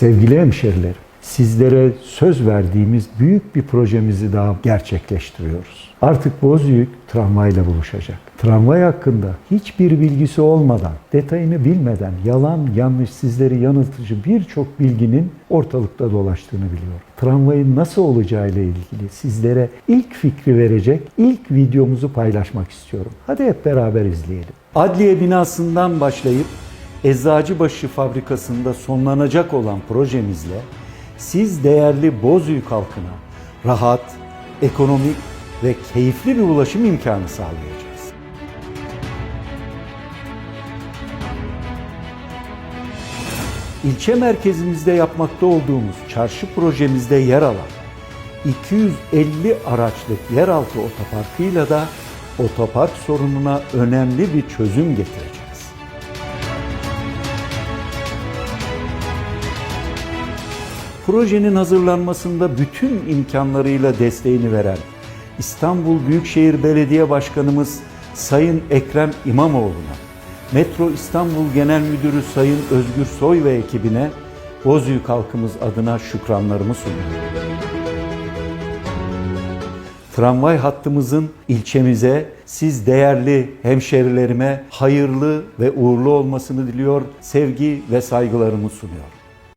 Sevgili hemşerilerim, sizlere söz verdiğimiz büyük bir projemizi daha gerçekleştiriyoruz. Artık Bozüyük tramvayla buluşacak. Tramvay hakkında hiçbir bilgisi olmadan, detayını bilmeden yalan, yanlış, sizleri yanıltıcı birçok bilginin ortalıkta dolaştığını biliyorum. Tramvayın nasıl olacağıyla ilgili sizlere ilk fikri verecek ilk videomuzu paylaşmak istiyorum. Hadi hep beraber izleyelim. Adliye binasından başlayıp Eczacıbaşı fabrikasında sonlanacak olan projemizle siz değerli Bozüyük halkına rahat, ekonomik ve keyifli bir ulaşım imkanı sağlayacağız. İlçe merkezimizde yapmakta olduğumuz çarşı projemizde yer alan 250 araçlık yeraltı otoparkıyla da otopark sorununa önemli bir çözüm getireceğiz. Projenin hazırlanmasında bütün imkanlarıyla desteğini veren İstanbul Büyükşehir Belediye Başkanımız Sayın Ekrem İmamoğlu'na, Metro İstanbul Genel Müdürü Sayın Özgür Soy ve ekibine Bozüyük halkımız adına şükranlarımı sunuyorum. Tramvay hattımızın ilçemize, siz değerli hemşerilerime hayırlı ve uğurlu olmasını diliyor, sevgi ve saygılarımı sunuyor.